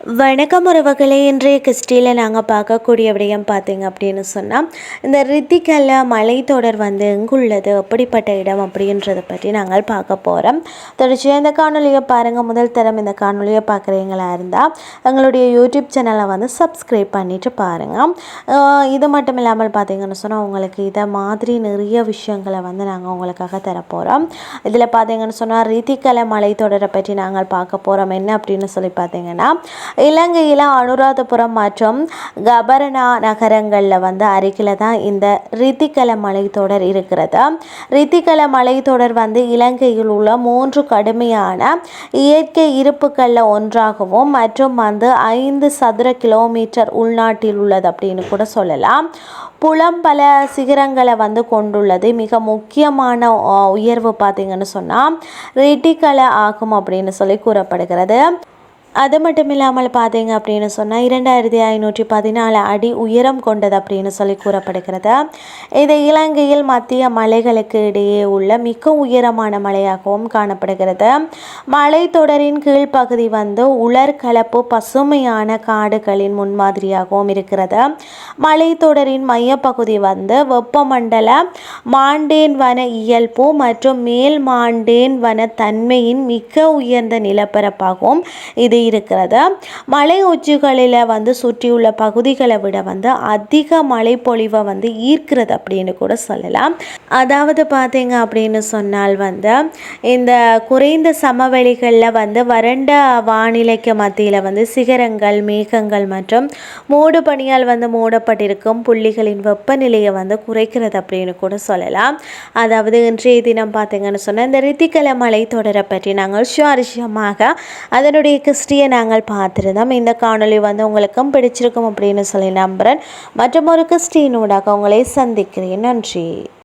வணக்கம் உறவுகளே இன்றைய கிறிஸ்டியில் நாங்கள் பார்க்கக்கூடிய விடயம் பார்த்தீங்க அப்படின்னு சொன்னால் இந்த ரித்திகல்ல மலைத்தொடர் வந்து எங்குள்ளது அப்படிப்பட்ட இடம் அப்படின்றத பற்றி நாங்கள் பார்க்க போகிறோம் தொடர்ச்சியாக இந்த காணொலியை பாருங்கள் முதல் தரம் இந்த காணொலியை பார்க்குறீங்களா இருந்தால் எங்களுடைய யூடியூப் சேனலை வந்து சப்ஸ்கிரைப் பண்ணிட்டு பாருங்கள் இது மட்டும் இல்லாமல் பார்த்தீங்கன்னு சொன்னால் உங்களுக்கு இதை மாதிரி நிறைய விஷயங்களை வந்து நாங்கள் உங்களுக்காக தரப்போகிறோம் இதில் பார்த்தீங்கன்னு சொன்னால் ரித்திகலை மலைத்தொடரை பற்றி நாங்கள் பார்க்க போகிறோம் என்ன அப்படின்னு சொல்லி பார்த்தீங்கன்னா இலங்கையில் அனுராதபுரம் மற்றும் கபரணா நகரங்களில் வந்து அருகில் தான் இந்த ரித்திகல மலைத்தொடர் இருக்கிறது. ரித்திகல மலைத்தொடர் வந்து இலங்கையில் உள்ள மூன்று கடுமையான இயற்கை இருப்புகளில் ஒன்றாகவும் மற்றும் வந்து ஐந்து சதுர கிலோமீட்டர் உள்நாட்டில் உள்ளது அப்படின்னு கூட சொல்லலாம். புலம் பல சிகரங்களை வந்து கொண்டுள்ளது. மிக முக்கியமான அஹ், உயர்வு பார்த்தீங்கன்னு சொன்னால் ரிட்டிகலை ஆகும் அப்படின்னு சொல்லி கூறப்படுகிறது. அது மட்டும் இல்லாமல் பார்த்தீங்க அப்படின்னு சொன்னால் இரண்டாயிரத்தி ஐநூற்றி பதினாலு அடி உயரம் கொண்டது அப்படின்னு சொல்லி கூறப்படுகிறது. இது இலங்கையில் மத்திய மலைகளுக்கு இடையே உள்ள மிக உயரமான மலையாகவும் காணப்படுகிறது. மலைத்தொடரின் கீழ்ப்பகுதி வந்து உலர் கலப்பு பசுமையான காடுகளின் முன்மாதிரியாகவும் இருக்கிறது. மலைத்தொடரின் மையப்பகுதி வந்து வெப்பமண்டல மாண்டேன் வன இயல்பு மற்றும் மேல் மாண்டேன் வன தன்மையின் மிக உயர்ந்த நிலப்பரப்பாகவும் இது இருக்கிறது. மலை உச்சிகளில் வந்து சுற்றியுள்ள பகுதிகளை விட வந்து அதிக மழைப்பொழிவை வந்து ஈர்க்கிறது அப்படின்னு கூட சொல்லலாம். அதாவது பார்த்தீங்க அப்படின்னு சொன்னால் வந்து இந்த குறைந்த சமவெளிகளில் வந்து வறண்ட வானிலைக்கு மத்தியில் வந்து சிகரங்கள் மேகங்கள் மற்றும் மூடு பனியால் வந்து மூடப்பட்டிருக்கும் புள்ளிகளின் வெப்பநிலையை வந்து குறைக்கிறது அப்படின்னு கூட சொல்லலாம். அதாவது இன்றைய தினம் பார்த்தீங்கன்னு சொன்னால் இந்த ரித்திகல மலை தொடரை பற்றி நாங்கள் சுவாரஸ்யமாக அதனுடைய கிறிஸ்டியை நாங்கள் பார்த்துருந்தோம். இந்த காணொளி வந்து உங்களுக்கும் பிடிச்சிருக்கும் அப்படின்னு சொல்லி நம்புகிறேன் மற்றும் ஒரு ஊடாக உங்களை சந்திக்கிறேன். நன்றி.